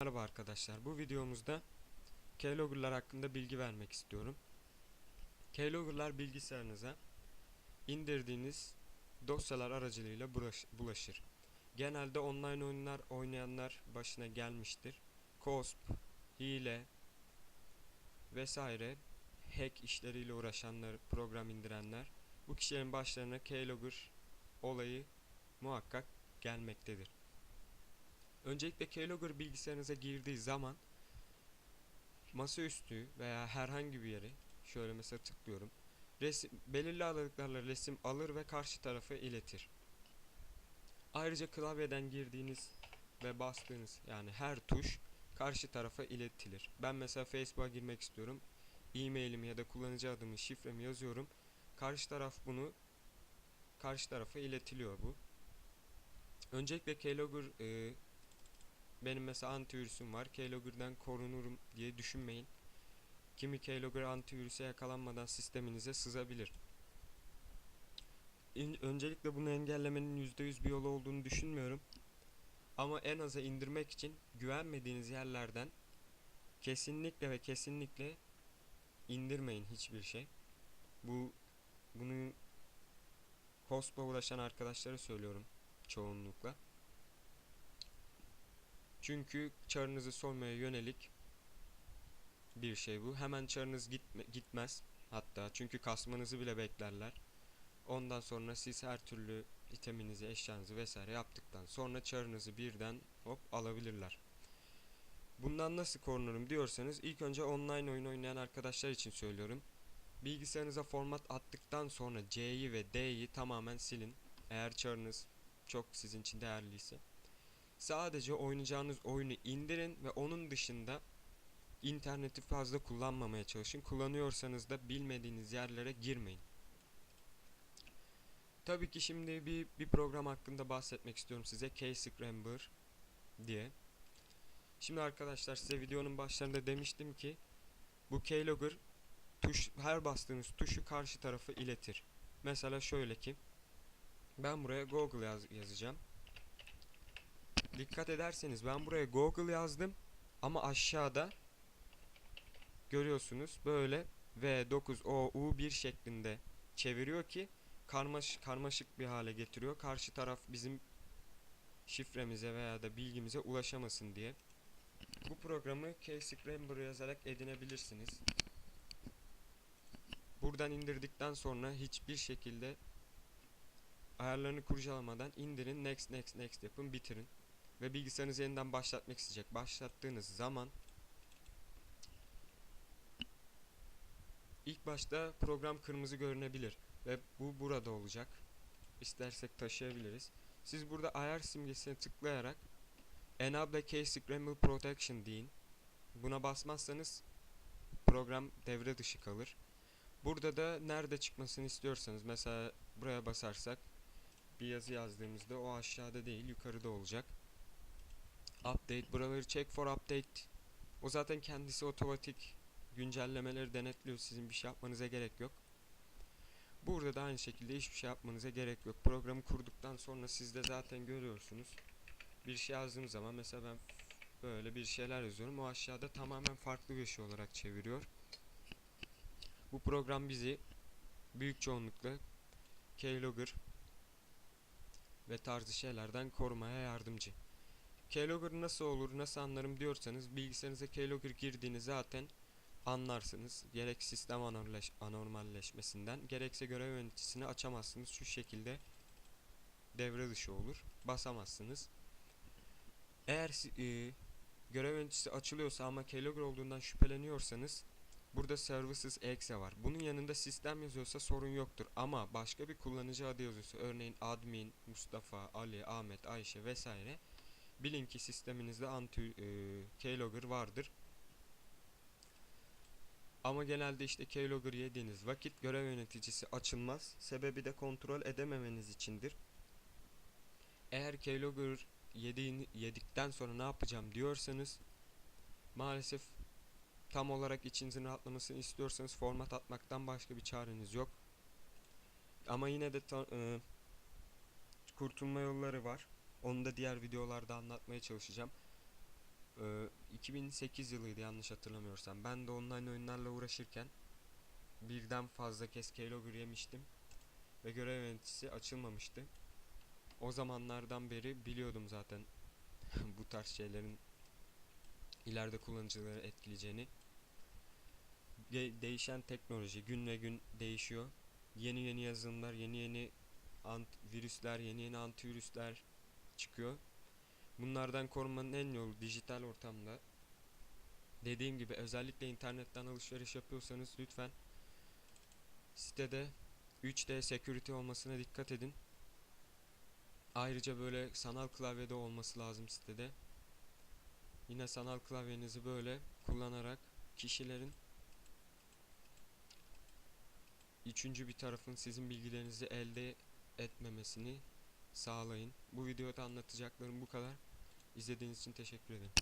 Merhaba arkadaşlar. Bu videomuzda keylogger'lar hakkında bilgi vermek istiyorum. Keylogger'lar bilgisayarınıza indirdiğiniz dosyalar aracılığıyla bulaş- bulaşır. Genelde online oyunlar oynayanlar başına gelmiştir. Cosp, hile vesaire hack işleriyle uğraşanlar, program indirenler bu kişilerin başlarına keylogger olayı muhakkak gelmektedir. Öncelikle keylogger bilgisayarınıza girdiği zaman masaüstü veya herhangi bir yere şöyle mesela tıklıyorum. Resim, belirli aralıklarla resim alır ve karşı tarafa iletir. Ayrıca klavyeden girdiğiniz ve bastığınız yani her tuş karşı tarafa iletilir. Ben mesela Facebook'a girmek istiyorum. E-mailimi ya da kullanıcı adımı, şifremi yazıyorum. Karşı taraf bunu karşı tarafa iletiliyor bu. Öncelikle keylogger e, benim mesela antivirüsüm var. Keylogger'dan korunurum diye düşünmeyin. Kimi keylogger antivirüse yakalanmadan sisteminize sızabilir. Öncelikle bunu engellemenin %100 bir yolu olduğunu düşünmüyorum. Ama en aza indirmek için güvenmediğiniz yerlerden kesinlikle ve kesinlikle indirmeyin hiçbir şey. Bu bunu hostla uğraşan arkadaşlara söylüyorum çoğunlukla. Çünkü çarınızı soymaya yönelik bir şey bu. Hemen çarınız gitme, gitmez. Hatta çünkü kasmanızı bile beklerler. Ondan sonra siz her türlü iteminizi, eşyanızı vesaire yaptıktan sonra çarınızı birden hop alabilirler. Bundan nasıl korunurum diyorsanız ilk önce online oyun oynayan arkadaşlar için söylüyorum. Bilgisayarınıza format attıktan sonra C'yi ve D'yi tamamen silin. Eğer çarınız çok sizin için değerliyse. Sadece oynayacağınız oyunu indirin ve onun dışında interneti fazla kullanmamaya çalışın. Kullanıyorsanız da bilmediğiniz yerlere girmeyin. Tabii ki şimdi bir, bir program hakkında bahsetmek istiyorum size. Keyscramber diye. Şimdi arkadaşlar size videonun başlarında demiştim ki bu keylogger tuş her bastığınız tuşu karşı tarafa iletir. Mesela şöyle ki ben buraya Google yaz, yazacağım. Dikkat ederseniz ben buraya Google yazdım ama aşağıda görüyorsunuz böyle V9OU1 şeklinde çeviriyor ki karmaş karmaşık bir hale getiriyor. Karşı taraf bizim şifremize veya da bilgimize ulaşamasın diye. Bu programı Keyscramber yazarak edinebilirsiniz. Buradan indirdikten sonra hiçbir şekilde ayarlarını kurcalamadan indirin, next next next yapın, bitirin ve bilgisayarınızı yeniden başlatmak isteyecek. Başlattığınız zaman ilk başta program kırmızı görünebilir ve bu burada olacak. İstersek taşıyabiliriz. Siz burada ayar simgesine tıklayarak Enable Keyscramble Protection deyin. Buna basmazsanız program devre dışı kalır. Burada da nerede çıkmasını istiyorsanız mesela buraya basarsak bir yazı yazdığımızda o aşağıda değil yukarıda olacak. Update buraları check for update. O zaten kendisi otomatik güncellemeleri denetliyor. Sizin bir şey yapmanıza gerek yok. Burada da aynı şekilde hiçbir şey yapmanıza gerek yok. Programı kurduktan sonra siz de zaten görüyorsunuz. Bir şey yazdığım zaman mesela ben böyle bir şeyler yazıyorum. O aşağıda tamamen farklı bir şey olarak çeviriyor. Bu program bizi büyük çoğunlukla keylogger ve tarzı şeylerden korumaya yardımcı. Keylogger nasıl olur, nasıl anlarım diyorsanız bilgisayarınıza keylogger girdiğini zaten anlarsınız. Gerek sistem anormalleşmesinden gerekse görev yöneticisini açamazsınız. Şu şekilde devre dışı olur. Basamazsınız. Eğer e, görev yöneticisi açılıyorsa ama keylogger olduğundan şüpheleniyorsanız burada services exe var. Bunun yanında sistem yazıyorsa sorun yoktur. Ama başka bir kullanıcı adı yazıyorsa örneğin admin, Mustafa, Ali, Ahmet, Ayşe vesaire bilin ki sisteminizde anti e, keylogger vardır. Ama genelde işte keylogger yediğiniz vakit görev yöneticisi açılmaz. Sebebi de kontrol edememeniz içindir. Eğer keylogger yediğini, yedikten sonra ne yapacağım diyorsanız maalesef tam olarak içinizin rahatlamasını istiyorsanız format atmaktan başka bir çareniz yok. Ama yine de e, kurtulma yolları var. Onu da diğer videolarda anlatmaya çalışacağım. Ee, 2008 yılıydı yanlış hatırlamıyorsam. Ben de online oyunlarla uğraşırken birden fazla kez keylogger yemiştim ve görev yöneticisi açılmamıştı. O zamanlardan beri biliyordum zaten bu tarz şeylerin ileride kullanıcıları etkileyeceğini. De- değişen teknoloji gün ve gün değişiyor. Yeni yeni yazılımlar, yeni yeni virüsler, yeni yeni antivirüsler çıkıyor. Bunlardan korunmanın en yolu dijital ortamda. Dediğim gibi özellikle internetten alışveriş yapıyorsanız lütfen sitede 3D security olmasına dikkat edin. Ayrıca böyle sanal klavyede olması lazım sitede. Yine sanal klavyenizi böyle kullanarak kişilerin üçüncü bir tarafın sizin bilgilerinizi elde etmemesini sağlayın. Bu videoda anlatacaklarım bu kadar. İzlediğiniz için teşekkür ederim.